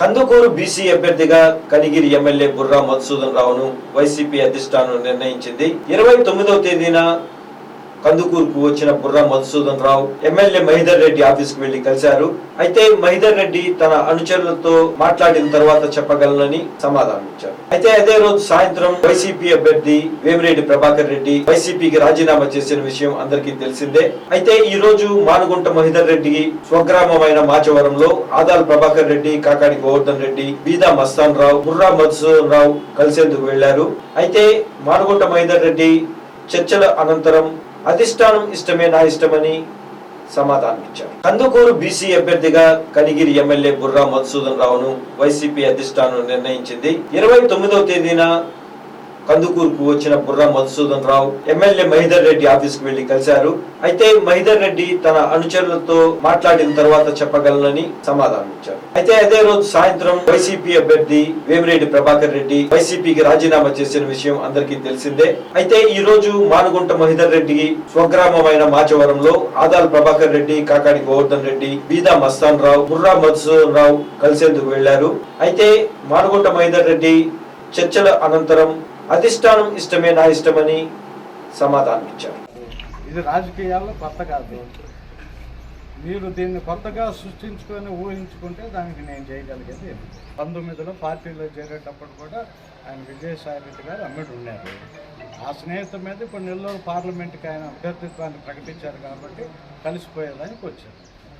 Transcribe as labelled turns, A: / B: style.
A: Kandukur BC అభ్యర్థిగా Kanigiri MLA Borra Madhusudan రావును YCP అధిష్టానం నిర్ణయించింది. ఇరవై తొమ్మిదవ తేదీన కందుకూరుకు వచ్చిన బుర్ర మధుసూదన్ రావు ఎమ్మెల్యే మహిదర్ రెడ్డి ఆఫీస్కు వెళ్ళి కలిశారు. అయితే మహిదర్ రెడ్డి తన అనుచరులతో మాట్లాడిన తర్వాత చెప్పగలనని సమాధానం ఇచ్చారు. అయితే అదే రోజు సాయంత్రం వైసీపీ అభ్యర్థి వేమిరెడ్డి ప్రభాకర్ రెడ్డి వైసీపీకి రాజీనామా చేసిన విషయం అందరికీ తెలిసిందే. అయితే ఈ రోజు మానుగుంట మహిదర్ రెడ్డి స్వగ్రామమైన మాచవరంలో ఆదాల్ ప్రభాకర్ రెడ్డి కాకాడి గోవర్ధన్ రెడ్డి బీదా మస్తాన్ రావు బుర్రా మధుసూదన్ రావు కలిసేందుకు వెళ్ళారు అయితే మానుగుంట మహిదర్ రెడ్డి చర్చల అనంతరం అధిష్టానం ఇష్టమే నా ఇష్టమని సమాధానం ఇచ్చారు కందుకూరు బీసీ అభ్యర్థిగా కనిగిరి ఎమ్మెల్యే బుర్రా మధుసూదన్ రావును వైసీపీ అధిష్టానం నిర్ణయించింది. ఇరవై తొమ్మిదవ తేదీన కందుకూరుకు వచ్చిన బుర్రా మధుసూదన్ రావు ఎమ్మెల్యే మహిదర్ రెడ్డి ఆఫీస్కు వెళ్ళి కలిశారు. అయితే మహిదర్ రెడ్డి తన అనుచరులతో మాట్లాడిన తర్వాత చెప్పగలనని సమాధానం ఇచ్చారు. అయితే అదే రోజు సాయంత్రం వైసీపీ అభ్యర్థి వేమిరెడ్డి ప్రభాకర్ రెడ్డి వైసీపీకి రాజీనామా చేసిన విషయం అందరికీ తెలిసిందే. అయితే ఈ రోజు మానుగుంట మహిదర్ రెడ్డి స్వగ్రామమైన మాచవరంలో ఆదాల్ ప్రభాకర్ రెడ్డి కాకాడి గోవర్ధన్ రెడ్డి బీదా మస్తాన్ రావు బుర్రా మధుసూదన్ రావు కలిసేందుకు వెళ్ళారు అయితే మానుగుంట మహిదర్ రెడ్డి చర్చల అనంతరం అధిష్టానం ఇష్టమే నా ఇష్టమని సమాధానం ఇచ్చారు
B: ఇది రాజకీయాల్లో కొత్త కాదు. మీరు దీన్ని కొత్తగా సృష్టించుకొని ఊహించుకుంటే దానికి నేను చేయగలిగేది పంతొమ్మిదిలో పార్టీలో చేరేటప్పుడు కూడా ఆయన విజయసాయి రెడ్డి గారు అమ్మడు ఉన్నారు. ఆ స్నేహితుల మీద ఇప్పుడు నెల్లూరు పార్లమెంట్కి ఆయన అభ్యర్థిత్వాన్ని ప్రకటించారు కాబట్టి కలిసిపోయేదానికి వచ్చారు.